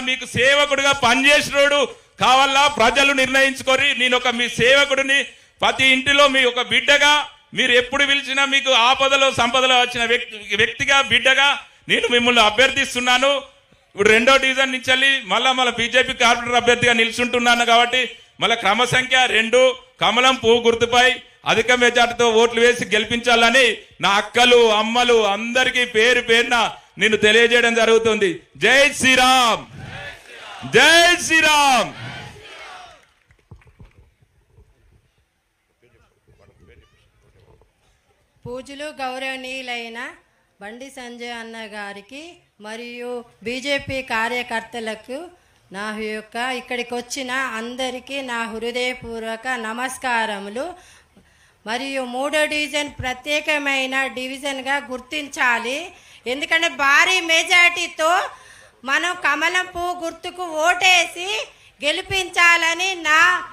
మీకు సేవకుడుగా పనిచేసినోడు కావాలా ప్రజలు నిర్ణయించుకొని నేను ఒక మీ సేవకుడిని ప్రతి ఇంటిలో మీ ఒక బిడ్డగా మీరు ఎప్పుడు పిలిచినా మీకు ఆపదలో సంపదలో వచ్చిన వ్యక్తి వ్యక్తిగా బిడ్డగా నేను మిమ్మల్ని అభ్యర్థిస్తున్నాను. ఇప్పుడు రెండో డివిజన్ నుంచి వెళ్ళి మళ్ళా మళ్ళీ బీజేపీ కార్పొరేటర్ అభ్యర్థిగా నిల్చుంటున్నాను కాబట్టి మళ్ళీ క్రమ సంఖ్య రెండు కమలం పువ్వు గుర్తుపై అధిక మెజార్టీతో ఓట్లు వేసి గెలిపించాలని నా అక్కలు అమ్మలు అందరికీ పేరు పేరున నేను తెలియజేయడం జరుగుతుంది. జై శ్రీరామ్! జై శ్రీరామ్. పూజలు గౌరవనీయులైన బండి సంజయ్ అన్న గారికి మరియు బీజేపీ కార్యకర్తలకు నా యొక్క ఇక్కడికి వచ్చిన అందరికీ నా హృదయపూర్వక నమస్కారములు. మరియు మూడో డివిజన్ ప్రత్యేకమైన డివిజన్గా గుర్తించాలి. ఎందుకంటే భారీ మెజార్టీతో మనం కమలం పువ్వు గుర్తుకు ఓటేసి గెలిపించాలని నా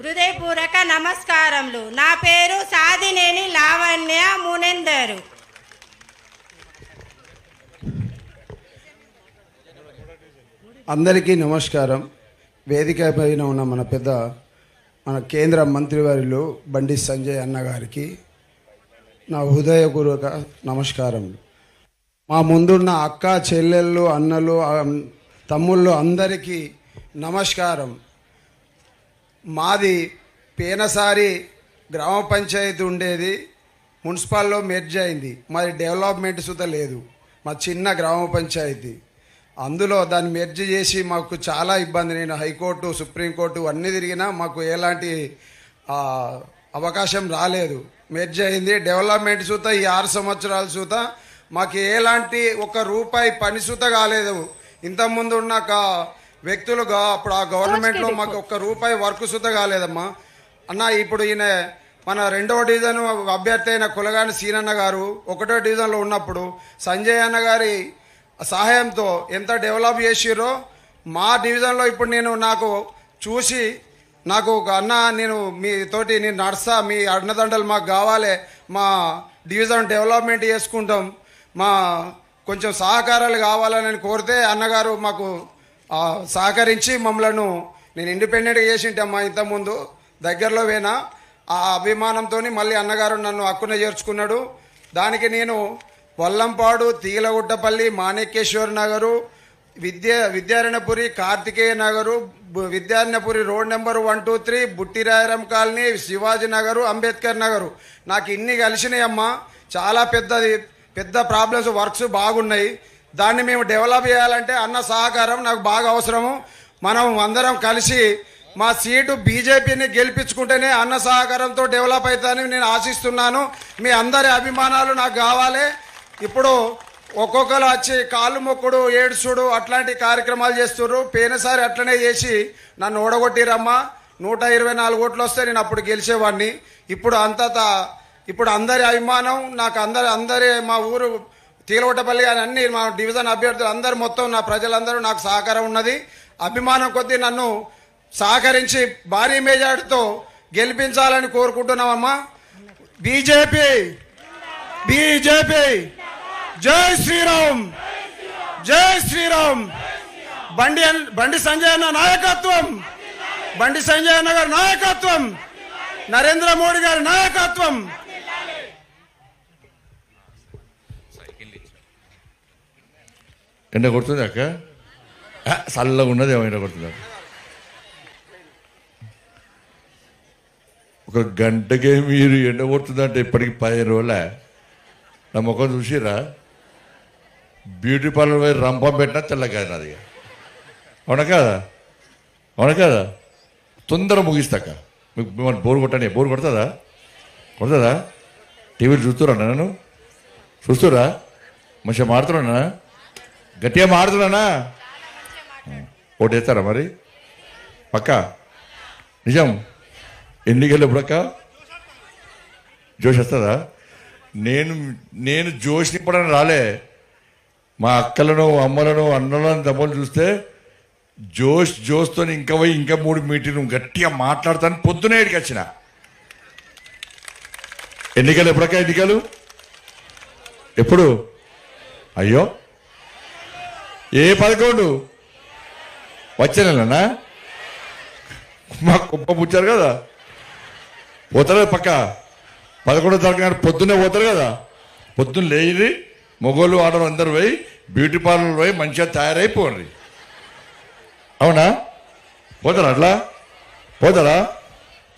హృదయపూర్వక నమస్కారములు. నా పేరు సాదినేని లావణ్య మునేందరు. అందరికీ నమస్కారం. వేదిక పైన ఉన్న మన పెద్ద మన కేంద్ర మంత్రివర్యులు బండి సంజయ్ అన్న గారికి నా హృదయపూర్వక నమస్కారములు. మా ముందున్న అక్క చెల్లెళ్ళు అన్నలు తమ్ముళ్ళు అందరికీ నమస్కారం. మాది పేనసారి గ్రామ పంచాయతీ ఉండేది. మున్సిపాల్లో మెర్జ్ అయింది. మాది డెవలప్మెంట్ సుత లేదు. మా చిన్న గ్రామ పంచాయతీ. అందులో దాన్ని మెర్జ్ చేసి మాకు చాలా ఇబ్బంది. నేను హైకోర్టు సుప్రీంకోర్టు అన్నీ తిరిగినా మాకు ఎలాంటి అవకాశం రాలేదు. మెర్జ్ అయింది. డెవలప్మెంట్ చూత ఈ ఆరు సంవత్సరాల సూత మాకు ఎలాంటి ఒక రూపాయి పని సూత కాలేదు ఇంతకుముందు ఉన్న కా- వ్యక్తులు గా- అప్పుడు ఆ గవర్నమెంట్లో మాకు ఒక్క రూపాయి వర్క్ సుత కాలేదమ్మా. అన్న ఇప్పుడు ఈయన మన రెండవ డివిజన్ అభ్యర్థి అయిన కులగాని సీనన్న గారు ఒకటో డివిజన్లో ఉన్నప్పుడు సంజయ్ అన్న గారి సహాయంతో ఎంత డెవలప్ చేసిరో మా డివిజన్లో ఇప్పుడు నేను నాకు చూసి నాకు ఒక అన్న నేను మీతోటి నేను నడుస్తా మీ అన్నదండలు మాకు కావాలి మా డివిజన్ డెవలప్మెంట్ చేసుకుంటాం. మా కొంచెం సహకారాలు కావాలని కోరితే అన్నగారు మాకు సహకరించి మమ్మలను నేను ఇండిపెండెంట్గా చేసింటమ్మా ఇంతకుముందు దగ్గరలో పోయినా ఆ అభిమానంతో మళ్ళీ అన్నగారు నన్ను హక్కున చేర్చుకున్నాడు. దానికి నేను వల్లంపాడు తీగలగుట్టపల్లి మాణిక్యేశ్వర్ నగరు విద్య విద్యారణ్యపురి కార్తికేయ నగరు బు- Vidyaranyapuri road number one two three Buttirayaram colony Shivaji Nagar Ambedkar Nagar. నాకు ఇన్ని కలిసినాయమ్మా. చాలా పెద్దది. పెద్ద ప్రాబ్లమ్స్ వర్క్స్ బాగున్నాయి. దాన్ని మేము డెవలప్ చేయాలంటే అన్న సహకారం నాకు బాగా అవసరము. మనం అందరం కలిసి మా సీటు బీజేపీని గెలిపించుకుంటేనే అన్న సహకారంతో డెవలప్ అవుతుందని నేను ఆశిస్తున్నాను. మీ అందరి అభిమానాలు నాకు కావాలి. ఇప్పుడు ఒక్కొక్కరు వచ్చి కాళ్ళు మొక్కుడు ఏడుచుడు అట్లాంటి కార్యక్రమాలు చేస్తుర్రు. పోయినసారి అట్లనే చేసి నన్ను ఓడగొట్టిరమ్మా. నూట ఇరవై నాలుగు ఓట్లు వస్తే నేను అప్పుడు గెలిచేవాడిని. ఇప్పుడు అంతటా ఇప్పుడు అందరి అభిమానం నాకు అందరి అందరి మా ఊరు తీలవటపల్లి అని అన్ని మా డివిజన్ అభ్యర్థులు అందరు మొత్తం నా ప్రజలందరూ నాకు సహకారం ఉన్నది. అభిమానం కొద్దీ నన్ను సహకరించి భారీ మెజార్టీతో గెలిపించాలని కోరుకుంటున్నామమ్మా. బీజేపీ బీజేపీ జై శ్రీరామ్ జై శ్రీరామ్. బండి బండి సంజయ్ అన్న నాయకత్వం బండి సంజయ్ అన్న గారి నాయకత్వం నరేంద్ర మోడీ గారి నాయకత్వం. ఎండ కొడుతుంది అక్క? చల్లగా ఉన్నది ఏమో ఎండ కొడుతుంది ఒక గంటకే మీరు ఎండ కొడుతుందంటే ఇప్పటికి పదిహేను రోజులే? నా ముఖం చూసిరా బ్యూటీ పార్లర్ పోయి రంపం పెట్టినా తెల్లగా నాది అవునా కదా? అవునా కదా? తొందర ముగిస్తాక మీకు మిమ్మల్ని బోర్ కొట్టని బోర్ కొడుతుందా? కొడుతుందా? టీవీలు చూస్తురా నన్ను చూస్తురా మంచిగా మారుతున్నా గట్టిగా మాడుతున్నానా ఓటేస్తారా మరి? పక్క? నిజం? ఎన్నికలు ఎప్పుడక్క జోష్ వస్తుందా నేను నేను జోష్ నింపడానికి రాలే? మా అక్కలను అమ్మలను అన్నలను తమ్ముళ్ళు చూస్తే జోష్ జోష్తో ఇంకా పోయి ఇంకా మూడు మీటింగ్ గట్టిగా మాట్లాడతాను. పొద్దునే ఇక్కడికి వచ్చిన. ఎన్నికలు ఎప్పుడక్క ఎన్నికలు? ఎప్పుడు? అయ్యో! ఏ పదకొండు? వచ్చే నెలనా? మా కుప్ప పుచ్చారు కదా. పోతారు పక్క. పదకొండో తారీఖు పొద్దున్నే పోతారు కదా. పొద్దున్న లేచి మొగోళ్ళు ఆడవాళ్ళు అందరు పోయి బ్యూటీ పార్లర్ పోయి మంచిగా తయారైపోండి. అవునా? పోతారా అట్లా? పోతారా?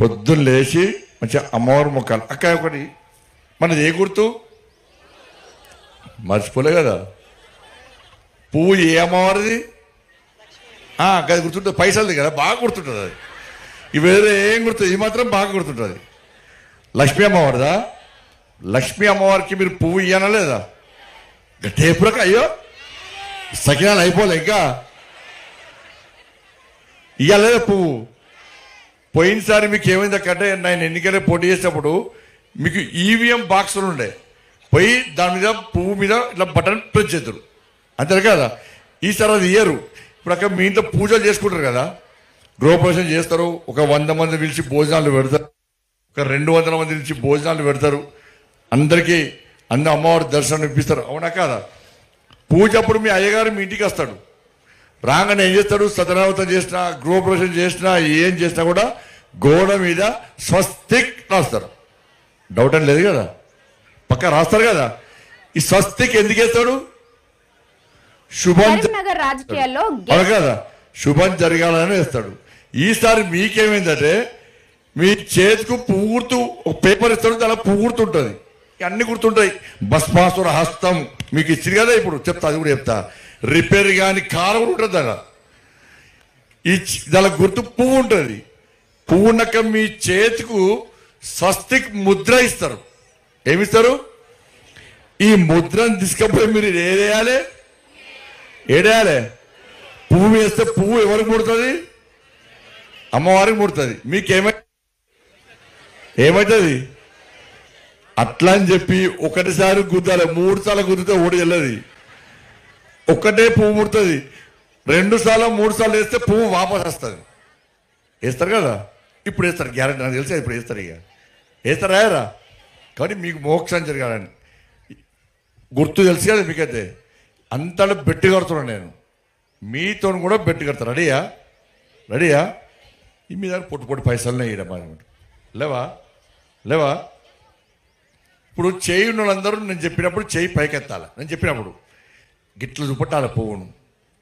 పొద్దున్న లేచి మంచిగా అమ్మవారి మొక్కలు. అక్క ఒకటి మనది ఏ గుర్తు? మర్చిపోలే కదా. పువ్వు ఏ అమ్మవారిది? ఆ, గుర్తుంటుంది. పైసలది కదా బాగా గుర్తుంటుంది అది. ఇవి వేరే ఏం గుర్తుంది ఇది మాత్రం బాగా గుర్తుంటుంది. లక్ష్మీ అమ్మవారిదా? లక్ష్మీ అమ్మవారికి మీరు పువ్వు ఇయ్యానా లేదా? టేపులకు అయ్యో! సకినాలు అయిపోలే ఇంకా. ఇయ్యలేదా పువ్వు? పోయినసారి మీకు ఏమైంది? అంటే నేను ఎన్నికలే పోటీ చేసేటప్పుడు మీకు ఈవీఎం బాక్సులు ఉండే. పోయి దాని మీద పువ్వు మీద ఇట్లా బటన్ ప్రెస్ చేద్దరు. అంతే కదా? ఈసారి అది ఇయ్యరు. ఇప్పుడు అక్కడ మీ ఇంట్లో పూజలు చేసుకుంటారు కదా? గృహప్రవేశం చేస్తారు. ఒక వంద మంది పిలిచి భోజనాలు పెడతారు. ఒక రెండు వందల మంది పిలిచి భోజనాలు పెడతారు. అందరికీ అన్న అమ్మవారి దర్శనం ఇప్పిస్తారు. అవునా కాదా? పూజ అప్పుడు మీ అయ్యగారు మీ ఇంటికి వస్తాడు. రాగానే ఏం చేస్తాడు? సత్యనావతం చేసినా గృహప్రవేశం చేసినా ఏం చేసినా కూడా గోడ మీద స్వస్తిక్ రాస్తారు. డౌట్ అని లేదు కదా? పక్క రాస్తారు కదా? ఈ స్వస్తిక్ ఎందుకు వేస్తాడు? శుభం కరీంనగర్ రాజకీయాల్లో కదా శుభం జరగాలని వేస్తాడు. ఈసారి మీకేమైందంటే మీ చేతికి పువ్వు గుర్తు ఒక పేపర్ ఇస్తాడు గుర్తు ఉంటుంది అన్ని గుర్తుంటాయి. భస్మాసుర హస్తం. మీకు ఇచ్చింది కదా ఇప్పుడు చెప్తా అది కూడా చెప్తా. రిపేర్ కానీ కారు కూడా ఉంటుంది దాని ఈ దాని గుర్తు పువ్వు ఉంటుంది. పువ్వు ఉన్నాక మీ చేతికు స్వస్తిక్ ముద్ర ఇస్తారు. ఏమిస్తారు? ఈ ముద్రను తీసుకపోయి మీరు ఏదేయాలి ఏడేయాలి? పువ్వు వేస్తే పువ్వు ఎవరికి ముడుతుంది? అమ్మవారికి ముడుతుంది. మీకేమై ఏమవుతుంది అట్లా అని చెప్పి ఒకటిసారి గుద్దాలి. మూడు సార్లు గుద్దితే ఓడి వెళ్ళదు. ఒక్కటే పువ్వు ముడుతుంది. రెండు సార్లు మూడు సార్లు వేస్తే పువ్వు వాపస్ వస్తుంది. వేస్తారు కదా? ఇప్పుడు వేస్తారు. గ్యారెంటీ నాకు తెలిసి ఇప్పుడు వేస్తారు ఇక. వేస్తారా రా కాబట్టి మీకు మోక్షం జరగాలని. గుర్తు తెలుసు కదా మీకైతే. అంతటా బెట్టి కడుతున్నాను నేను. మీతో కూడా బెట్టి కడతా. రెడీయా? రెడీయా? ఈ దగ్గర పొట్టు పొట్టు పైసలు వేయడం లేవా? లేవా? ఇప్పుడు చేయి ఉన్న వాళ్ళందరూ నేను చెప్పినప్పుడు చేయి పైకెత్తాలి. నేను చెప్పినప్పుడు గిట్లు చూపట్టాలి పువ్వును.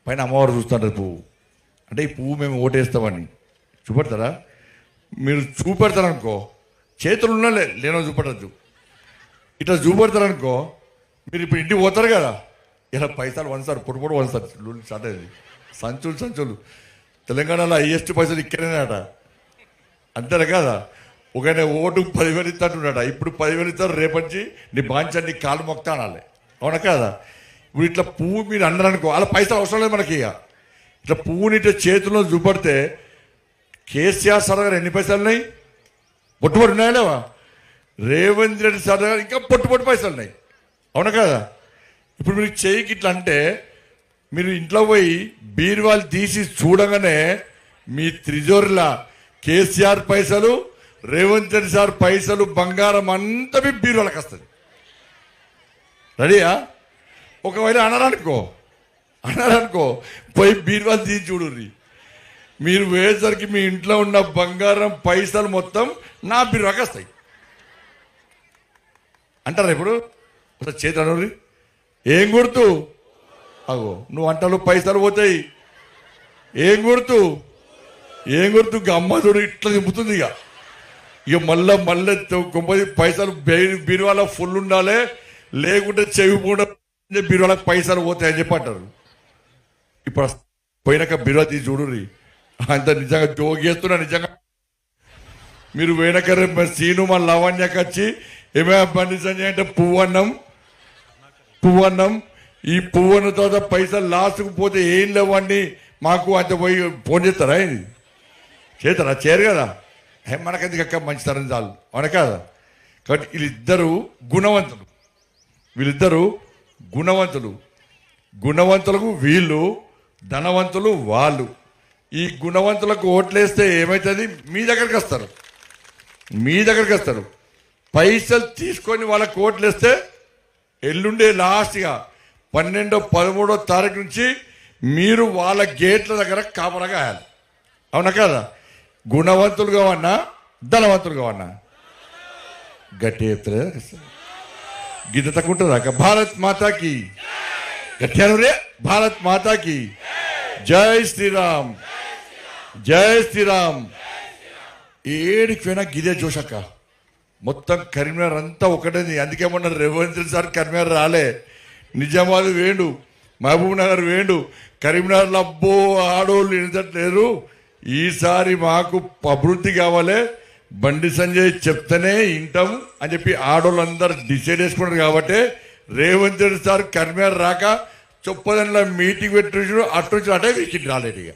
పైన అమ్మవారు చూస్తుంటారు పువ్వు. అంటే ఈ పువ్వు మేము ఓటేస్తామని. చూపెడతారా? మీరు చూపెడతారనుకో చేతులు ఉన్నా లేనో చూపెట్టద్దు ఇట్లా చూపెడతారనుకో మీరు ఇప్పుడు ఇంటికి పోతారు కదా? ఇలా పైసలు వన్సారు పొడి పొడి వన్సారు లూలు స్టార్ట్ సంచులు సంచులు. తెలంగాణలో హైయెస్ట్ పైసలు ఇక్కడేనట. అంతేనా కదా? ఒకనే ఓటు పదివేలు ఇస్తాడున్నాడు ఇప్పుడు పదివేలు ఇస్తారు రేపటి నీ బాంచా నీ కాలు మొక్తా అనాలి. అవునా కదా? ఇప్పుడు ఇట్లా పువ్వు మీరు అన్నారు అనుకో అలా పైసలు అవసరం లేదు మనకి ఇక. ఇట్లా పువ్వుని ఇట్లా చేతిలో చూపడితే కేసీఆర్ సార్ గారు ఎన్ని పైసలు ఉన్నాయి? పొట్టుబడి ఉన్నాయా లేవా? రేవంత్ రెడ్డి సార్ గారు ఇంకా పొట్టుబడి పైసలు ఉన్నాయి. అవునా కదా? ఇప్పుడు మీరు చేయికి ఇట్లా అంటే మీరు ఇంట్లో పోయి బీరువాలు తీసి చూడగానే మీ త్రిజోరిలా కేసీఆర్ పైసలు రేవంత్ రెడ్డి సార్ పైసలు బంగారం అంతా మీ బీరువాలకు వస్తుంది. రెడీయా? ఒకవేళ అన్నారనుకో అన్నారనుకో పోయి బీరువాలు తీసి చూడుర్రి. మీరు పోయేసరికి మీ ఇంట్లో ఉన్న బంగారం పైసలు మొత్తం నా బీరువాకి వస్తాయి. అంటారా ఇప్పుడు? చేతి అనూరి ఏం గుర్తు? అగో నువ్వు అంటలు పైసలు పోతాయి. ఏం గుర్తు? ఏం గుర్తు? గమ్మదుడు ఇట్లా దింపుతుంది ఇక ఇక మళ్ళా మళ్ళీ గొప్పది పైసలు బీరువాల బీరువాలో ఫుల్ ఉండాలి. లేకుంటే చెవి కూడా బీరువాలకు పైసలు పోతాయి అని చెప్పి అంటారు. ఇప్పుడు పోయినాక బీరువా తీసి చూడుర్రి. అంత నిజంగా జోగి చేస్తున్నా నిజంగా. మీరు పోయినాక రేపు సీను మా లావణ్యకి వచ్చి ఏమైనా బండి సంజయ్ అంటే పువ్వు అన్నం. పువ్వన్నం. ఈ పువ్వన్న తర్వాత పైసలు లాస్ట్కు పోతే ఏం లేవండి? మాకు అంత పోయి ఫోన్ చేస్తారా ఇది చేస్తారా? చేయరు కదా. మనకెందుకు అక్క మంచి తరం చాలు? అవునా కాబట్టి వీళ్ళిద్దరూ గుణవంతులు. వీళ్ళిద్దరూ గుణవంతులు. గుణవంతులకు వీళ్ళు ధనవంతులు వాళ్ళు. ఈ గుణవంతులకు ఓట్లేస్తే ఏమవుతుంది మీ దగ్గరికి వస్తారు. మీ దగ్గరికి వస్తారు. పైసలు తీసుకొని వాళ్ళకి ఓట్లేస్తే ఎల్లుండే లాస్ట్గా పన్నెండో పదమూడో తారీఖు నుంచి మీరు వాళ్ళ గేట్ల దగ్గర కాపలా కాయాలి. అవునా కదా? గుణవంతులు కావన్నా ధనవంతులు కావన్నా. గట్టి చెప్తలే గీత తక్కువ ఉంటుందా? భారత్ మాతాకి. గట్టి రే భారత్ మాతాకి. జై శ్రీరామ్. జై శ్రీరామ్. ఏడికి పోయినా గిదే జోషక్క మొత్తం కరీంనగర్ అంతా ఒకటేది. అందుకే మొన్న రేవంత్ సార్ కరీంనగర్ రాలే. నిజామాబాద్ వేండు మహబూబ్ నగర్ వేండు. కరీంనగర్లో అబ్బో ఆడోళ్ళు నిలదట్లేరు. ఈసారి మాకు అభివృద్ధి కావాలి. బండి సంజయ్ చెప్తేనే వింటాం అని చెప్పి ఆడోళ్ళు అందరు డిసైడ్ చేసుకున్నారు కాబట్టి రేవంత్ రెడ్డి సార్ కరీంనగర్ రాక చొప్పదంలో మీటింగ్ పెట్టి అటు నుంచి అటే వీకి రాలేదు ఇక.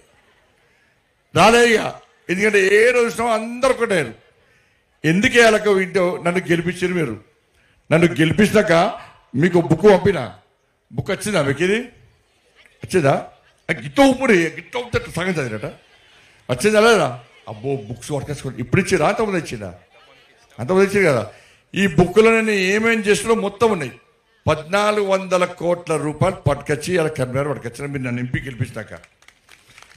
రాలేదు ఇక. ఎందుకంటే ఏ రోజు అందరు ఒకటేరు ఎందుకే అలాగ వింటో నన్ను గెలిపించారు మీరు? నన్ను గెలిపించాక మీకు బుక్ పంపిన? బుక్ వచ్చిందా మీకు ఇది? వచ్చిందా? ఆ గిట్ట ఉప్పుడు గిట్ట ఉప్పు సగం చదివినట. వచ్చిందా లేదా? అబ్బో బుక్స్ పట్టుకేసుకోండి ఇప్పుడు ఇచ్చిరా అంతమంది ఇచ్చిందా? అంతమంది ఇచ్చారు కదా. ఈ బుక్లో నేను ఏమేం చేసినా మొత్తం ఉన్నాయి. పద్నాలుగు వందల కోట్ల రూపాయలు పట్టుకొచ్చి అలా కన్వీనర్ పట్టుకొచ్చిన మీరు నన్ను ఎంపీ గెలిపించినాక.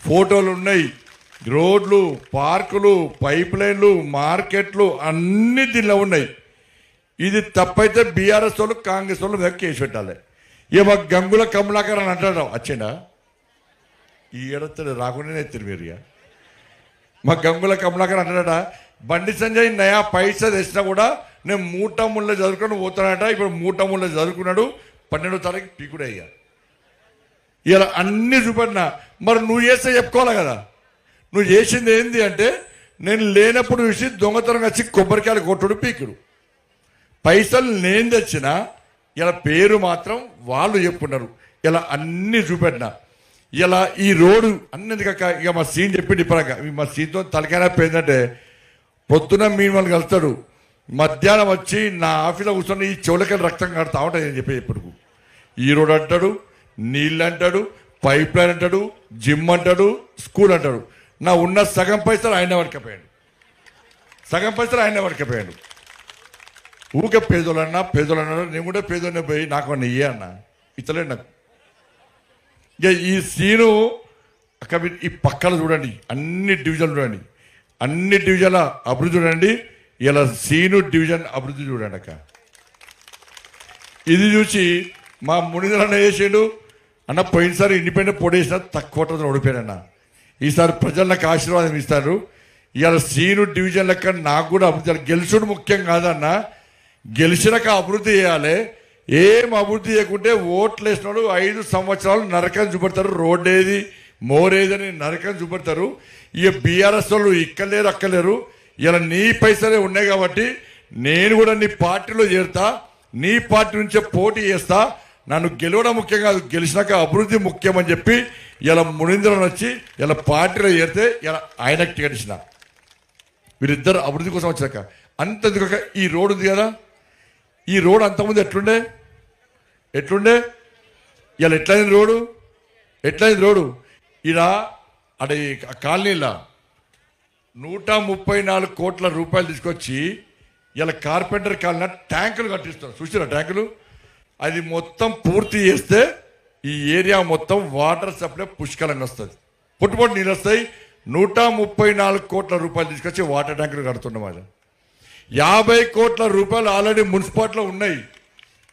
ఫోటోలు ఉన్నాయి. రోడ్లు పార్కులు పైప్ లైన్లు మార్కెట్లు అన్ని దీనిలో ఉన్నాయి. ఇది తప్పైతే బీఆర్ఎస్ వాళ్ళు కాంగ్రెస్ వాళ్ళు వెక్కి వేసి పెట్టాలి. ఇక గంగుల కమలాకర్ అని అంటాడు వచ్చిండా ఈ ఏడత్తడు రాకుండానే ఎత్తారు మీరు మా గంగుల కమలాకర్ అంటాడా బండి సంజయ్ నయా పైసా తెచ్చినా కూడా నేను మూట ముళ్ళ చదువుకొని పోతానట ఇప్పుడు మూట ముళ్ళ చదువుకున్నాడు పన్నెండో తారీఖు పీకుడయ్యా ఇలా అన్ని చూపడినా మరి నువ్వు చేస్తే చెప్పుకోవాలి కదా? నువ్వు చేసింది ఏంది అంటే నేను లేనప్పుడు చూసి దొంగతనంగా వచ్చి కొబ్బరికాయలు కొట్టుడు పీకుడు. పైసలు నేను తెచ్చిన ఇలా పేరు మాత్రం వాళ్ళు చెప్పుకున్నారు ఇలా అన్ని చూపెట్టిన. ఇలా ఈ రోడ్డు అన్నింటికక్క ఇక మా సీన్ చెప్పింది ఇప్పటిక మా సీన్తో తలకైనా పోయిందంటే పొద్దున మీ వాళ్ళు కలుస్తాడు. మధ్యాహ్నం వచ్చి నా ఆఫీస్లో కూర్చొని ఈ చెవులకి రక్తం కడతా ఉంటాయి నేను చెప్పే ఇప్పుడు ఈ రోడ్ అంటాడు నీళ్ళు అంటాడు పైప్ లైన్ అంటాడు జిమ్ అంటాడు స్కూల్ అంటాడు. నా ఉన్న సగం పైసలు ఆయన పడకపోయాడు సగం పైసలు ఆయన పడకపోయాడు ఊకే పేదోళ్ళన్నా పేదోళ్ళన్నా నేను కూడా పేదోళ్ళనే పోయి నాకు అన్న ఇయ్యే అన్న. ఇతలేడు నాకు. ఇక ఈ సీను అక్కడ ఈ పక్కన చూడండి అన్ని డివిజన్లు చూడండి. అన్ని డివిజన్ల అభివృద్ధి చూడండి. ఇలా సీను డివిజన్ అభివృద్ధి చూడండి అక్క. ఇది చూసి మా మునిదలన్న వేసాడు అన్న పోయినసారి ఇండిపెండెంట్ పోటీ వేసిన తక్కువ ఓట్లతో ఓడిపోయాడన్న ఈసారి ప్రజలు నాకు ఆశీర్వాదం ఇస్తారు. ఇవాళ సీను డివిజన్ లెక్క నాకు కూడా అభివృద్ధి గెలుచుడు ముఖ్యం కాదన్న. గెలిచినాక అభివృద్ధి చేయాలి. ఏం అభివృద్ధి చేయకుంటే ఓట్లు వేసినాడు ఐదు సంవత్సరాలు నరకం చూపెడతారు. రోడ్డు ఏది మోరేదని నరకం చూపెడతారు. ఇక బీఆర్ఎస్ వాళ్ళు ఇక్కలేరు అక్కలేరు. ఇలా నీ పైసలే ఉన్నాయి కాబట్టి నేను కూడా నీ పార్టీలో చేరుతా. నీ పార్టీ నుంచే పోటీ చేస్తా. నన్ను గెలవడం ముఖ్యం కాదు. గెలిచినాక అభివృద్ధి ముఖ్యం అని చెప్పి ఇలా మునీంద్రన్ వచ్చి ఇలా పార్టీలో చేరితే ఇలా ఆయనకు టికెట్ ఇచ్చిన. వీరిద్దరు అభివృద్ధి కోసం వచ్చాక. అంతెందుక ఈ రోడ్ ఉంది కదా? ఈ రోడ్ అంతకుముందు ఎట్లుండే? ఎట్లుండే? ఇలా ఎట్లయింది రోడ్డు ఎట్లయింది రోడ్డు ఇలా అడ ఈ కాలనీలా నూట ముప్పై నాలుగు కోట్ల రూపాయలు తీసుకొచ్చి ఇలా కార్పెంటర్ కాలనీ ట్యాంకులు కట్టిస్తారు చూసారా ట్యాంకులు? అది మొత్తం పూర్తి చేస్తే ఈ ఏరియా మొత్తం వాటర్ సప్లై పుష్కలంగా వస్తుంది. పుట్టుబడి నీళ్ళు వస్తాయి. నూట ముప్పై నాలుగు కోట్ల రూపాయలు తీసుకొచ్చి వాటర్ ట్యాంకులు కడుతున్నాం అది యాభై కోట్ల రూపాయలు ఆల్రెడీ మున్సిపాలిటీలో ఉన్నాయి.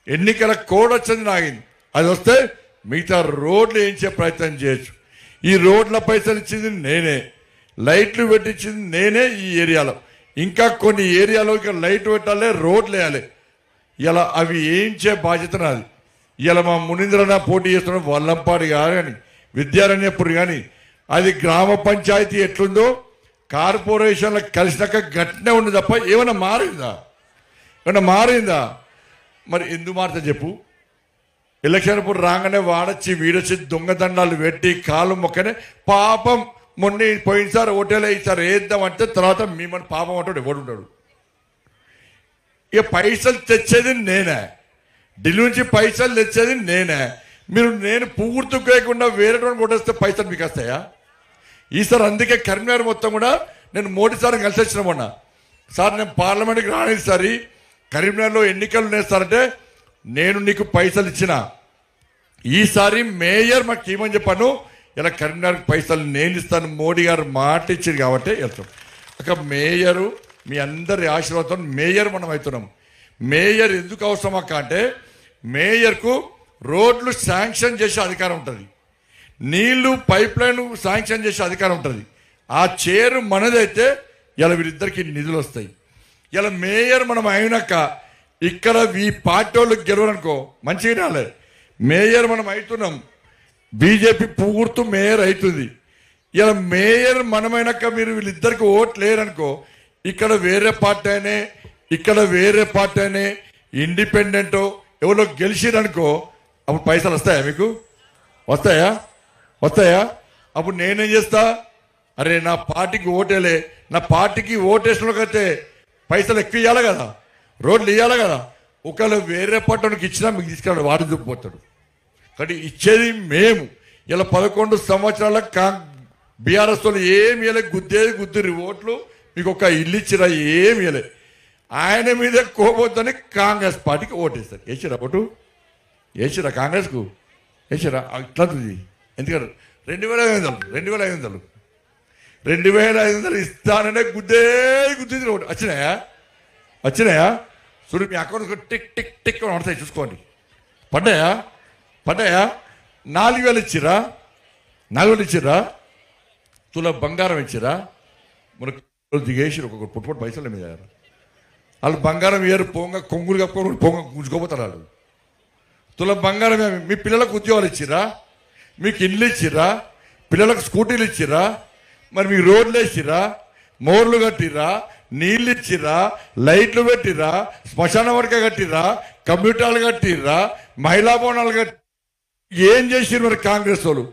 ఎన్నికల కోడ్ వచ్చింది నాగింది. అది వస్తే మిగతా రోడ్లు వేయించే ప్రయత్నం చేయొచ్చు. ఈ రోడ్ల పైసలు ఇచ్చింది నేనే. లైట్లు పెట్టించింది నేనే ఈ ఏరియాలో. ఇంకా కొన్ని ఏరియాలో ఇంకా లైట్ పెట్టాలి రోడ్లు వేయాలి. ఇలా అవి వేయించే బాధ్యత నాది. ఇలా మా మునీంద్రనా పోటీ చేస్తున్న వల్లంపాడు కానీ విద్యారణ్యపురి కానీ అది గ్రామ పంచాయతీ ఎట్లుందో కార్పొరేషన్ల కలిసినాక గట్టినే ఉంది తప్ప ఏమైనా మారిందా? ఏమైనా మారిందా? మరి ఎందుకు మారితే చెప్పు. ఎలక్షన్ ఇప్పుడు రాగానే వాడొచ్చి వీడొచ్చి దొంగదండాలు పెట్టి కాలు మొక్కనే పాపం మొన్న పోయినసారి ఓటేలో ఈసారి వేద్దామంటే తర్వాత మిమ్మల్ని పాపం అంటాడు ఎవడుంటాడు? ఇక పైసలు తెచ్చేది నేనే. ఢిల్లీ నుంచి పైసలు తెచ్చేది నేనే. మీరు నేను పూర్తి చేయకుండా వేరే కొట్టేస్తే పైసలు మీకు వస్తాయా? ఈసారి అందుకే కరీంనగర్ మొత్తం కూడా నేను మోడీ సార్ని కలిసి వచ్చిన మొన్న. సార్ నేను పార్లమెంట్కి రాని సారి కరీంనగర్లో ఎన్నికలు ఉన్నాయి సార్ అంటే నేను నీకు పైసలు ఇచ్చిన. ఈసారి మేయర్ మాకు ఏమని చెప్పాను? ఇలా కరీంనగర్ పైసలు నేను ఇస్తాను. మోడీ గారు మాట ఇచ్చింది కాబట్టి వెళ్తాం. ఒక మేయరు మీ అందరి ఆశీర్వాదంతో మేయర్ మనం అవుతున్నాం. మేయర్ ఎందుకు అవసరం అక్క అంటే మేయర్కు రోడ్లు శాంక్షన్ చేసే అధికారం ఉంటుంది. నీళ్ళు పైప్ లైన్ శాంక్షన్ చేసే అధికారం ఉంటుంది. ఆ చేరు మనదైతే ఇలా వీరిద్దరికి నిధులు వస్తాయి. ఇలా మేయర్ మనం అయినాక ఇక్కడ ఈ పార్టీ వాళ్ళు గెలవనుకో మంచిగా రాలే మేయర్ మనం అవుతున్నాం బీజేపీ పూర్తి మేయర్ అవుతుంది ఇలా మేయర్ మనమైనాక మీరు వీళ్ళిద్దరికి ఓట్లు లేరనుకో ఇక్కడ వేరే పార్టీ అయినే ఇక్కడ వేరే పార్టీ అయినే ఇండిపెండెంటో ఎవరిలో గెలిచిరనుకో అప్పుడు పైసలు వస్తాయా మీకు? వస్తాయా? వస్తాయా? అప్పుడు నేనేం చేస్తా? అరే నా పార్టీకి ఓటేలే. నా పార్టీకి ఓటేసినకైతే పైసలు ఎక్కువ ఇవ్వాలి కదా. రోడ్లు ఇవ్వాలి కదా. ఒకవేళ వేరే పట్టణానికి ఇచ్చినా మీకు తీసుకెళ్ళి వాడు చూపిపోతాడు కానీ ఇచ్చేది మేము. ఇలా పదకొండు సంవత్సరాల కా బీఆర్ఎస్ వాళ్ళు ఏమి ఇవ్వలే గుద్దేది గుద్దిరి ఓట్లు. మీకు ఒక ఇల్లు ఇచ్చిరా ఏమి ఇవ్వలేదు ఆయన మీద కోపొద్దని కాంగ్రెస్ పార్టీకి ఓటేస్తారు వేసిరా ఓటు వేసిరా కాంగ్రెస్కు? వేసిరా అట్లాంటిది ఎందుకంటే రెండు వేల ఐదు వందలు రెండు వేల ఐదు వందలు. రెండు వేల ఐదు వందలు ఇస్తాననే గుద్దే గుద్ది ఒకటి వచ్చినాయా? వచ్చినాయా? చూడు మీ అకౌంట్ టిక్ టిక్ టిక్ అని పడతాయి చూసుకోండి. పడ్డాయా? పడ్డాయా? నాలుగు వేలు ఇచ్చిరా? నాలుగు వేలు ఇచ్చిరా? తుల బంగారం ఇచ్చిరా? మనకు దిగేసి ఒక పుట్టు పైసలు మీద వాళ్ళు బంగారం ఇయ్యరు పొంగ కొంగులు కప్పుకొని పొంగ గుంజుకోపోతారు వాళ్ళు. తులం బంగారం ఏమి? మీ పిల్లలకు ఉద్యోగాలు ఇచ్చిరా మీకు ఇండ్లు ఇచ్చిరా పిల్లలకు స్కూటీలు ఇచ్చిరా మరి మీకు రోడ్లు వేసిరా మోర్లు కట్టిరా నీళ్ళు ఇచ్చిరా లైట్లు పెట్టిరా శ్మశాన వర్గ కట్టిరా కంప్యూటర్లు కట్టిరా మహిళా భవనాలు కట్టి ఏం చేసిరు మరి కాంగ్రెస్ వాళ్ళు?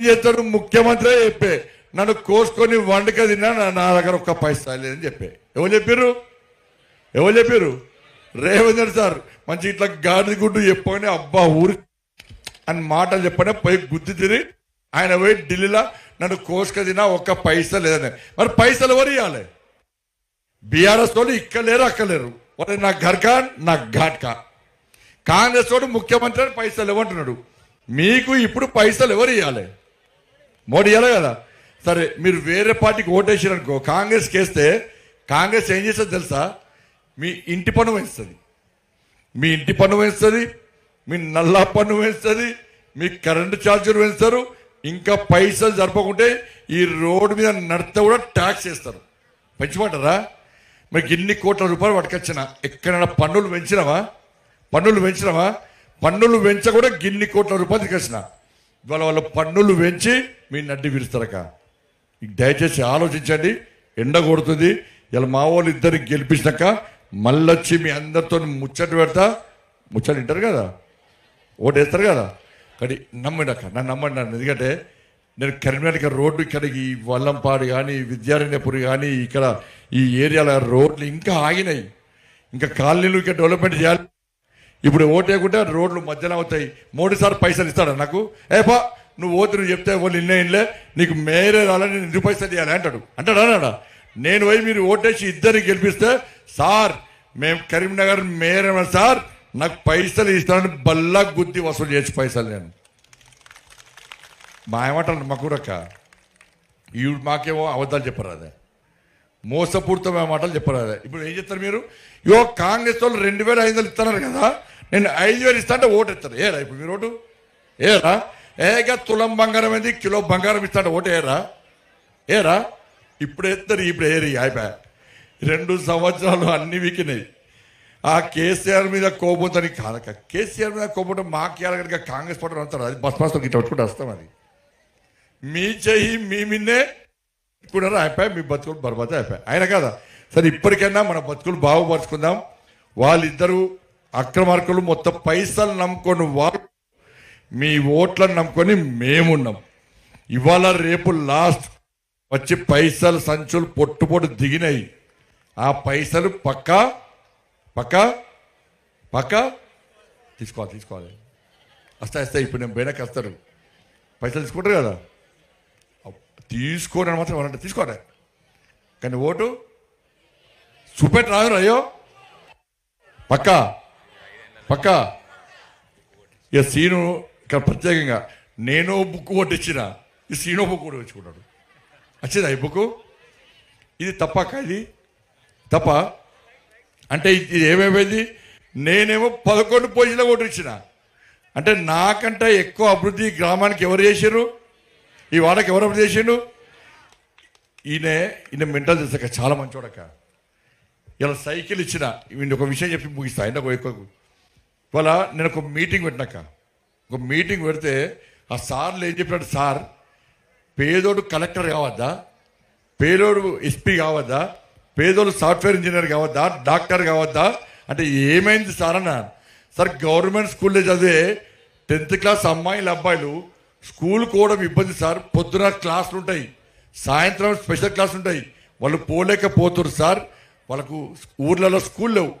ఏం చేస్తారు? ముఖ్యమంత్రి చెప్పే. నన్ను కోసుకొని వండుక తిన్నా నా- నా దగ్గర ఒక్క పైసా లేదని చెప్పే. ఎవరు చెప్పారు ఎవరు చెప్పారు? రేవంత్ సార్. మంచి ఇట్లా గాడి గుడ్డు చెప్పగానే అబ్బా ఊరి అని మాటలు చెప్పనే పోయి గుద్ది తిరిగి ఆయన పోయి ఢిల్లీలో నన్ను కోసుక తినా ఒక్క పైసా లేదని. మరి పైసలు ఎవరు ఇవ్వాలి? బీఆర్ఎస్ వాళ్ళు ఇక్కడ లేరు అక్కడ లేరు. వాళ్ళు నా ఘర్కా నా ఘాట్కా. కాంగ్రెస్ వాడు ముఖ్యమంత్రి అని పైసలు ఇవ్వంటున్నాడు మీకు ఇప్పుడు పైసలు ఎవరు ఇవ్వాలి? మోడీ ఇవ్వాలి కదా? సరే మీరు వేరే పార్టీకి ఓటేసారు అనుకో కాంగ్రెస్కి వేస్తే కాంగ్రెస్ ఏం చేస్తుంది తెలుసా? మీ ఇంటి పన్ను వేస్తుంది. మీ ఇంటి పన్ను వేస్తుంది మీ నల్లా పన్ను వేస్తుంది మీ కరెంటు ఛార్జీలు వేస్తారు ఇంకా పైసలు జరపకుంటే ఈ రోడ్డు మీద నడితే కూడా ట్యాక్స్ వేస్తారు. పెంచమంటారా మీకు ఇన్ని కోట్ల రూపాయలు పట్టుకొచ్చిన ఎక్కడైనా పన్నులు పెంచినావా? పన్నులు పెంచినావా? పన్నులు పెంచ కూడా గిన్ని కోట్ల రూపాయలు తీసుకొచ్చిన. ఇవాళ వాళ్ళ పన్నులు పెంచి మీ నడ్డి విరుస్తారక. దయచేసి ఆలోచించండి ఎండ కొడుతుంది ఇలా మా వాళ్ళు ఇద్దరికి గెలిపించినాక మళ్ళొచ్చి మీ అందరితో ముచ్చట పెడతా. ముచ్చట వింటారు కదా? ఓటేస్తారు కదా? కానీ నమ్మండి అక్క నన్ను నమ్మండి నన్ను. ఎందుకంటే నేను కరీంనగర్ రోడ్డు ఇక్కడ ఈ వల్లంపాడు కానీ విద్యారణ్యపురి కానీ ఇక్కడ ఈ ఏరియాల రోడ్లు ఇంకా ఆగినాయి. ఇంకా కాలనీలు ఇంకా డెవలప్మెంట్ చేయాలి. ఇప్పుడు ఓటేయకుంటే రోడ్లు మధ్యలో అవుతాయి. మోడీ సార్ పైసలు ఇస్తాడా నాకు? ఏపా నువ్వు ఓటు నువ్వు చెప్తే వాళ్ళు ఇన్నే ఇన్లే నీకు మేరే రాలని నేను పైసలు ఇవ్వాలి అంటాడు. అంటాడా అన్నాడా? నేను పోయి మీరు ఓటేసి ఇద్దరిని గెలిపిస్తే సార్ మేము కరీంనగర్ మేయర్ సార్ నాకు పైసలు ఇస్తానని బల్లా గుద్ది వసూలు చేసి పైసలు నేను. మా ఏమంటారు మా ఈ మాకేమో అబద్ధాలు చెప్పరు అదే. మోసపూరితమైన మాటలు చెప్పరు అదే. ఇప్పుడు ఏం చెప్తారు మీరు? యో కాంగ్రెస్ వాళ్ళు రెండు వేల ఐదు వందలు ఇస్తున్నారు కదా నేను ఐదు వేలు ఇస్తా అంటే ఓటు ఇస్తారు. ఏరా ఇప్పుడు మీరు ఓటు? ఏరా? ఏగా తులం బంగారం ఏంది? కిలో బంగారం ఇస్తా అంటే ఓటు ఏరా? ఏరా? ఇప్పుడు ఎత్తారు ఇప్పుడు ఏరి అయిపోయా రెండు సంవత్సరాలు అన్ని వికినాయి. ఆ కేసీఆర్ మీద కోపంతని కాదక కేసీఆర్ మీద కోపం మాకు కనుక కాంగ్రెస్ పార్టీ అంటారు అది బస్ బస్ ఇట్లా పట్టుకుంటూ వస్తాం అది. మీ చెయ్యి మీ మిన్నే ఇప్పుడు అయిపోయి మీ బతుకులు బర్బాదే అయిపోయాయి. ఆయన కదా? సరే ఇప్పటికైనా మన బతుకులు బాగుపరుచుకుందాం. వాళ్ళిద్దరూ అక్రమార్కులు మొత్తం పైసలు నమ్ముకొని వాళ్ళు మీ ఓట్లను నమ్ముకొని మేమున్నాం. ఇవాళ రేపు లాస్ట్ వచ్చి పైసలు సంచులు పొట్టు పొట్టు దిగినాయి. ఆ పైసలు పక్కా పక్కా పక్కా తీసుకోవాలి తీసుకోవాలి. వస్తాయి వస్తాయి ఇప్పుడు నేను బయటకు వస్తారు పైసలు తీసుకుంటారు కదా. తీసుకోరని మాత్రం ఎవరంటే తీసుకోరా కానీ ఓటు చూపెట్టి రాదు అయ్యో పక్కా పక్కా. ఇక సీను ఇక్కడ ప్రత్యేకంగా నేను బుక్ కొట్టించిన ఈ సీనో బుక్ కూడా వచ్చుకున్నాడు వచ్చిందా ఈ బుక్ ఇది తప్పక ఇది? తప్ప? అంటే ఇది ఏమేమైంది? నేనేమో పదకొండు పొజిషన్లో ఇచ్చిన. అంటే నాకంటే ఎక్కువ అభివృద్ధి గ్రామానికి ఎవరు చేశారు ఈ వాడకి ఎవరు అభివృద్ధి చేసిండు ఈయన ఈయన మెంటల్ తెలుసక చాలా మంచోడక్క ఇలా సైకిల్ ఇచ్చిన. ఈయన ఒక విషయం చెప్పి ముగిస్తా ఆయన ఒక ఎక్కువ. ఇవాళ నేను ఒక మీటింగ్ పెట్టినాక ఒక మీటింగ్ పెడితే ఆ సార్లు ఏం చెప్పినాడు? సార్ పేదోడు కలెక్టర్ కావద్దా? పేదోడు ఎస్పీ కావద్దా? పేదోడు సాఫ్ట్వేర్ ఇంజనీర్ కావద్దా? డాక్టర్ కావద్దా? అంటే ఏమైంది సార్ అన్న? సార్ గవర్నమెంట్ స్కూల్లో చదివే టెన్త్ క్లాస్ అమ్మాయిలు అబ్బాయిలు స్కూల్ కూడా ఇబ్బంది సార్. పొద్దున క్లాసులు ఉంటాయి. సాయంత్రం స్పెషల్ క్లాసులు ఉంటాయి. వాళ్ళు పోలేకపోతున్నారు సార్. వాళ్ళకు ఊర్లలో స్కూల్ లేవు.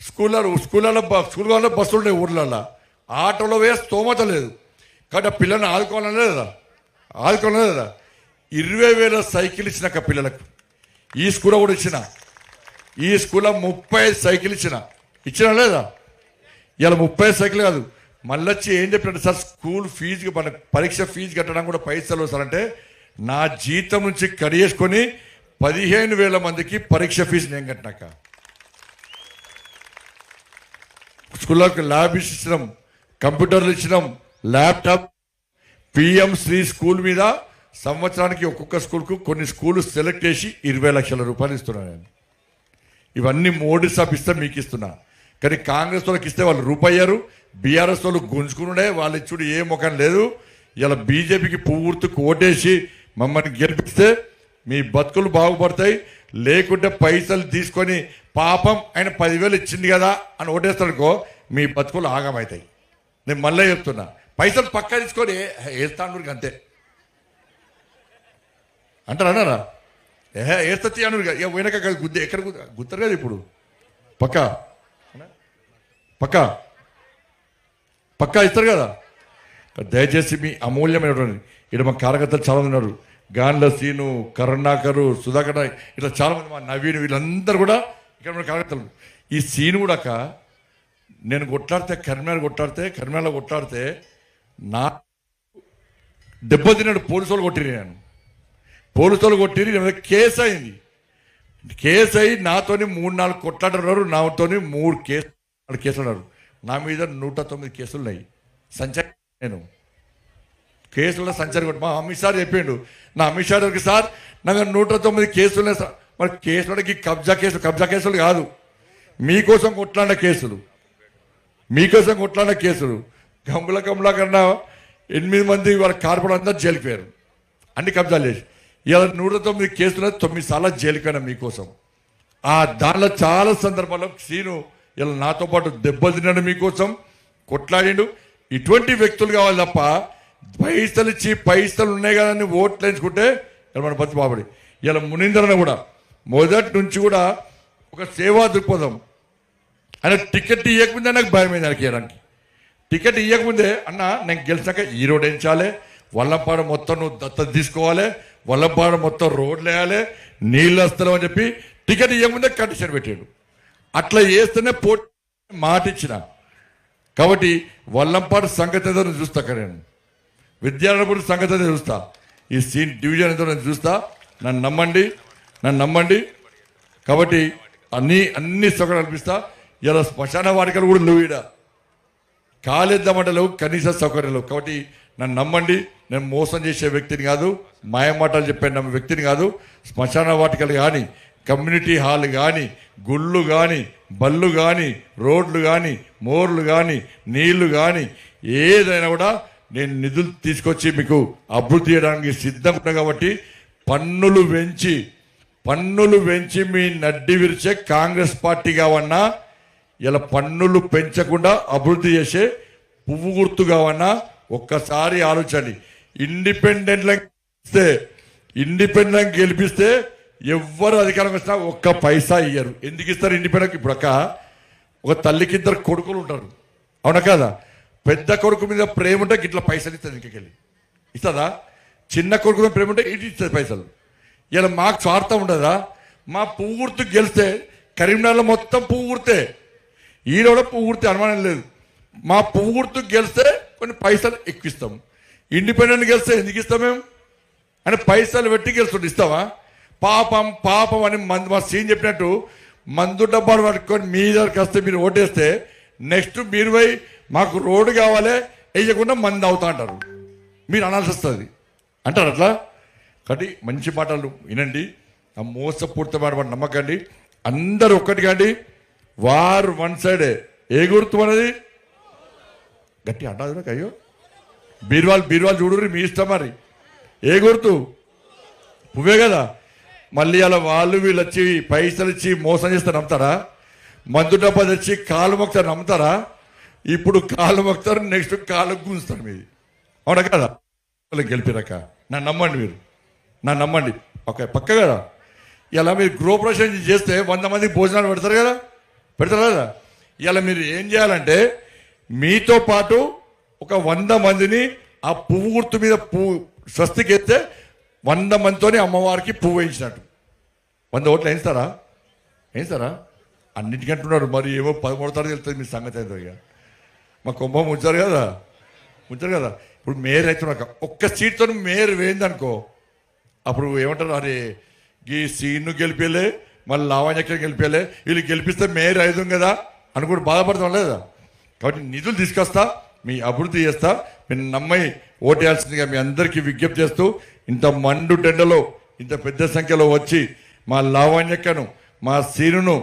స్కూళ్ళలో స్కూళ్ళలో స్కూల్ వాళ్ళ బస్సులు ఉన్నాయి ఊర్లలో ఆటోలో వేస్తే స్తోమత లేదు. కాబట్టి ఆ పిల్లల్ని ఆదుకోవాలని లేదా? ఆదుకోవాలని కదా ఇరవై వేల సైకిల్ ఇచ్చిన పిల్లలకు. ఈ స్కూల్లో కూడా ఇచ్చిన. ఈ స్కూల్లో ముప్పై సైకిల్ ఇచ్చిన. ఇచ్చిన లేదా? ఇలా ముప్పై సైకిల్ కాదు. మళ్ళీ వచ్చి ఏం చెప్పినట్టు సార్ స్కూల్ ఫీజు మన పరీక్ష ఫీజు కట్టడం కూడా పైసలు సార్ అంటే నా జీతం నుంచి కడిగేసుకొని పదిహేను వేల మందికి పరీక్ష ఫీజు నేను కట్టినాక. స్కూల్లోకి ల్యాబ్ ఇచ్చినాం కంప్యూటర్లు ఇచ్చినాం ల్యాప్టాప్ పిఎం శ్రీ స్కూల్ మీద సంవత్సరానికి ఒక్కొక్క స్కూల్కు కొన్ని స్కూల్ సెలెక్ట్ చేసి ఇరవై లక్షల రూపాయలు ఇస్తున్నాను నేను. ఇవన్నీ మోడీ సాబ్ ఇస్తే మీకు ఇస్తున్నా. కానీ కాంగ్రెస్ వాళ్ళకి ఇస్తే వాళ్ళు రూపాయ్యారు బీఆర్ఎస్ వాళ్ళు గుంజుకునుడే వాళ్ళు ఇచ్చుడు ఏ ముఖం లేదు. ఇలా బీజేపీకి పూర్తికి ఓటేసి మమ్మల్ని గెలిపిస్తే మీ బతుకులు బాగుపడతాయి. లేకుంటే పైసలు తీసుకొని పాపం ఆయన పదివేలు ఇచ్చింది కదా అని ఓటేస్తాడుకో మీ బతుకులు ఆగమవుతాయి నేను మళ్ళీ చెప్తున్నా పైసలు పక్కా తీసుకొని వేస్తాను అంతే. అంటారా అన్నారా? ఏ ఏస్తతి అను ఇక. వెనక కాదు, గుద్దే ఎక్కడ గుత్తరు గుద్దరు కదా ఇప్పుడు. పక్క? పక్క? పక్కా ఇస్తారు కదా? దయచేసి మీ అమూల్యమైనటువంటి ఇక్కడ మా కార్యకర్తలు చాలామంది ఉన్నారు. గాండ్ల సీను కరుణాకరు సుధాకర్ ఇట్లా చాలామంది మా నవీన్ వీళ్ళందరూ కూడా ఇక్కడ మన కార్యకర్తలు ఈ సీన్ కూడా అక్క, నేను కొట్లాడితే కరీంనగర్ కొట్లాడితే కరీంనగర్లో కొట్లాడితే నా దెబ్బతిన్నాడు పోలీసు వాళ్ళు కొట్టిరి నేను పోలీసు వాళ్ళు కొట్టిరి కేసు అయింది. కేసు అయి నాతోని మూడు నాలుగు కొట్లాడున్నారు నాతోని మూడు కేసు కేసులు ఉన్నారు. నా మీద నూట తొమ్మిది కేసులు ఉన్నాయి. సంచారి నేను. కేసుల్లో సంచారి కొట్టి మా అమిత్ సార్ చెప్పిండు. నా అమిత్ షా దగ్గరికి సార్? నాకు నూట తొమ్మిది కేసులు ఉన్నాయి సార్. మరి కేసులకి కబ్జా కేసులు కబ్జా కేసులు కాదు. మీకోసం కొట్లాడిన కేసులు. మీకోసం కొట్లాడిన కేసులు. గమ్ముల గమ్ముల కన్నా ఎనిమిది మంది వాళ్ళ కార్పొరేట్ అంతా జైలుకి పోయారు. అన్ని కబ్జాలు చేసి. ఇలా నూట తొమ్మిది కేసులు తొమ్మిది సార్లు జైలుకైనా మీకోసం. ఆ దానిలో చాలా సందర్భాల్లో సీను ఇలా నాతో పాటు దెబ్బలు తిన్నాడు మీకోసం కొట్లాడిండు. ఇటువంటి వ్యక్తులు కావాలి తప్ప పైసలు ఇచ్చి పైసలు ఉన్నాయి కదా అని ఓట్లు వేయించుకుంటే ఇలా మన బతి బాబడి. ఇలా మునీంద్రన కూడా మొదటి నుంచి కూడా ఒక సేవా దృక్పథం. ఆయన టికెట్ ఇవ్వకముందే నాకు భయమైంది ఆయనకి ఇవ్వడానికి టికెట్ ఇవ్వకముందే అన్న నేను గెలిచాక ఈ రోడ్ ఎంచాలి వల్లంపాడు మొత్తం నువ్వు దత్తత తీసుకోవాలి వల్లంపాడు మొత్తం రోడ్లు వేయాలి నీళ్ళు వస్తాం అని చెప్పి టికెట్ ఇవ్వకముందే కండిషన్ పెట్టాడు. అట్లా వేస్తేనే పోటీ మాట ఇచ్చిన. కాబట్టి వల్లంపాడు సంగతి ఏదో నేను చూస్తా అక్కడ నేను. విద్యార్థుల సంగతి ఏదో చూస్తా. ఈ సీన్ డివిజన్ ఏదో నేను చూస్తా. నన్ను నమ్మండి నన్ను నమ్మండి. కాబట్టి అన్నీ అన్ని సౌకర్యాలు కల్పిస్తా. ఇలా శ్మశాన వాడికలు కూడా లేవు ఈడ కనీస సౌకర్యాలు. కాబట్టి నన్ను నమ్మండి నేను మోసం చేసే వ్యక్తిని కాదు మాయమాటలు చెప్పే నమ్మే వ్యక్తిని కాదు శ్మశాన వాటికలు కానీ కమ్యూనిటీ హాల్ కానీ గుళ్ళు కానీ బళ్ళు కానీ రోడ్లు కానీ మోర్లు కానీ నీళ్ళు కానీ ఏదైనా కూడా నేను నిధులు తీసుకొచ్చి మీకు అభివృద్ధి చేయడానికి సిద్ధంగా కాబట్టి పన్నులు పెంచి పన్నులు పెంచి మీ నడ్డి విరిచే కాంగ్రెస్ పార్టీ కావన్నా ఇలా పన్నులు పెంచకుండా అభివృద్ధి చేసే పువ్వు గుర్తు కావన్నా ఒక్కసారి ఆలోచండి ఇండిపెండెంట్ గెలిపిస్తే ఇండిపెండెంట్ గెలిపిస్తే ఎవ్వరు అధికారం వచ్చినా ఒక్క పైసా ఇయ్యరు. ఎందుకు ఇస్తారు ఇండిపెండెంట్ ఇప్పుడు ఒక ఒక తల్లికి ఇద్దరు కొడుకులు ఉంటారు. అవునా కదా? పెద్ద కొడుకు మీద ప్రేమ ఉంటే ఇట్లా పైసలు ఇస్తుంది ఇంకెళ్ళి ఇస్తుందా చిన్న కొడుకు మీద ప్రేమ ఉంటే ఇటు ఇస్తుంది పైసలు. ఇలా మాకు స్వార్థం ఉండదా? మా పువ్వు గుర్తు గెలిస్తే కరీంనగర్లో మొత్తం పువ్వు గుర్తే. ఈడ కూడా పువ్వు గుర్తే అనుమానం లేదు. మా పువ్వు గుర్తు గెలిస్తే కొన్ని పైసలు ఎక్కువ ఇస్తాం ఇండిపెండెంట్ గెలిస్తే ఎందుకు ఇస్తాం మేము? అంటే పైసలు పెట్టి గెలుస్తుంటే ఇస్తావా? పాపం పాపం అని మందు మా సీన్ చెప్పినట్టు మందు డబ్బాలు పట్టుకొని మీ దగ్గరికి వస్తే మీరు ఓటేస్తే నెక్స్ట్ మీరు పోయి మాకు రోడ్డు కావాలి వేయకుండా మంది అవుతా అంటారు. మీరు అనాల్సి వస్తుంది. అంటారు అట్లా? కాబట్టి మంచి మాటలు వినండి. ఆ మోసపూర్తి మాట నమ్మకండి అందరు ఒక్కటి కాండి. వార్ వన్ సైడే. ఏ గుర్తు మనది? గట్టి అంటారు అయ్యో బీరువాలు బీర్వాల్ చూడుర్రి మీ ఇష్టం మరి. ఏ గుర్తు? పువ్వే కదా. మళ్ళీ అలా వాళ్ళు వీళ్ళు వచ్చి పైసలు ఇచ్చి మోసం చేస్తే నమ్ముతారా? మందు డబ్బా తెచ్చి కాలు మొక్తారు నమ్ముతారా? ఇప్పుడు కాలు మొక్తారు నెక్స్ట్ కాలు గుంజుతారు మీది. అవునా కదా? వాళ్ళకి గెలిపిరాక. నా నమ్మండి మీరు. నా నమ్మండి. ఓకే పక్క కదా. ఇలా మీరు గృహప్రవేశం చేస్తే వంద మందికి భోజనాలు పెడతారు కదా? పెడతారా? కదా ఇలా మీరు ఏం చేయాలంటే మీతో పాటు ఒక వంద మందిని ఆ పువ్వు గుర్తు మీద పువ్వు స్వస్తికి ఎత్తే వంద మందితోని అమ్మవారికి పువ్వు వేయించినట్టు. వంద ఓట్లు వేయిస్తారా వేయిస్తారా అన్నిటికంటున్నారు. మరి ఏమో పదమూడు తారీఖు వెళ్తుంది మీ సంగతి అయితే ఇక. మా కుంభం ఉంచారు కదా? ఉంచారు కదా? ఇప్పుడు మేయర్ అవుతున్నాక ఒక్క సీట్తో మేయర్ వేయిందనుకో అప్పుడు ఏమంటారు? అరే ఈ సీన్ను గెలిపేలే మళ్ళీ లావణ్యకి గెలిపేలే వీళ్ళు గెలిపిస్తే మేయర్ అవుతాం కదా అని కూడా బాధపడతాం లేదా? కాబట్టి నిధులు తీసుకొస్తా మీ అభివృద్ధి చేస్తా మీరు నమ్మై ఓటేయాల్సిందిగా మీ అందరికీ విజ్ఞప్తి చేస్తూ ఇంత మండు టెండలో ఇంత పెద్ద సంఖ్యలో వచ్చి మా లావణ్యక్కను మా సీనును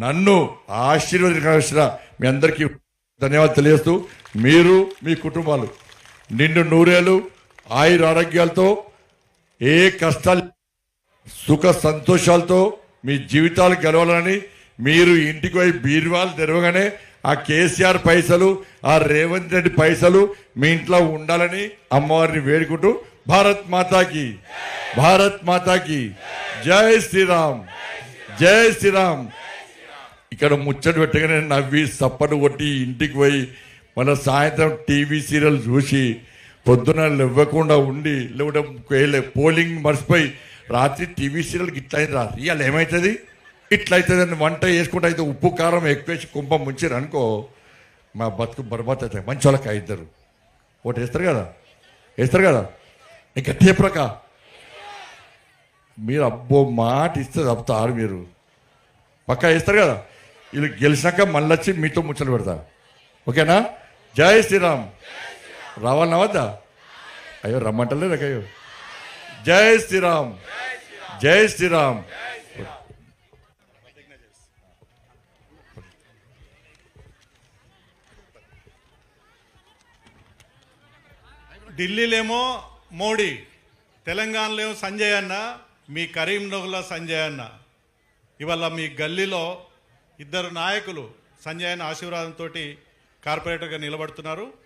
నన్ను ఆశీర్వదించిన మీ అందరికీ ధన్యవాదాలు తెలియజేస్తూ మీరు మీ కుటుంబాలు నిండు నూరేళ్ళు ఆయుర ఆరోగ్యాలతో ఏ కష్టాలు సుఖ సంతోషాలతో మీ జీవితాలు గెలవాలని మీరు ఇంటికి పోయి బీరువాలు తెరవగానే ఆ కేసీఆర్ పైసలు ఆ రేవంత్ రెడ్డి పైసలు మీ ఇంట్లో ఉండాలని అమ్మవారిని వేడుకుంటూ భారత్ మాతాకి భారత్ మాతాకి జై శ్రీరామ్ జై శ్రీరామ్. ఇక్కడ ముచ్చట పెట్టగానే నవ్వి సప్పటి కొట్టి ఇంటికి పోయి మళ్ళీ సాయంత్రం టీవీ సీరియల్ చూసి పొద్దున ఇవ్వకుండా ఉండి లేకుంటే పోలింగ్ మర్చిపోయి రాత్రి టీవీ సీరియల్కి ఇట్లా అయింది రా. ఇవాళ ఏమవుతుంది ఇట్లా అవుతుంది అని వంట వేసుకుంటే అయితే ఉప్పు కారం ఎక్కువ వేసి కుంభం ముంచారు అనుకో మా బతుకు బర్బాత్ అవుతాయి. మంచి వాళ్ళకి ఇద్దరు. ఒకటి వేస్తారు కదా? వేస్తారు కదా? నీకు గట్టి చెప్పరక. మీరు అబ్బో మాట ఇస్తే తప్పుతారు మీరు. పక్కా వేస్తారు కదా? వీళ్ళు గెలిచినాక మళ్ళీ వచ్చి మీతో ముచ్చలు పెడతా. ఓకేనా? జై శ్రీరామ్. రావాలన్నా వద్దా? అయ్యో రమ్మంటలే అయ్యో జై శ్రీరామ్. జై శ్రీరామ్. ఢిల్లీలేమో మోడీ తెలంగాణలో ఏమో సంజయ్ అన్న మీ కరీంనగర్లో సంజయ్ అన్న. ఇవాళ మీ గల్లీలో ఇద్దరు నాయకులు సంజయ్ అన్న ఆశీర్వాదంతో కార్పొరేటర్గా నిలబడుతున్నారు.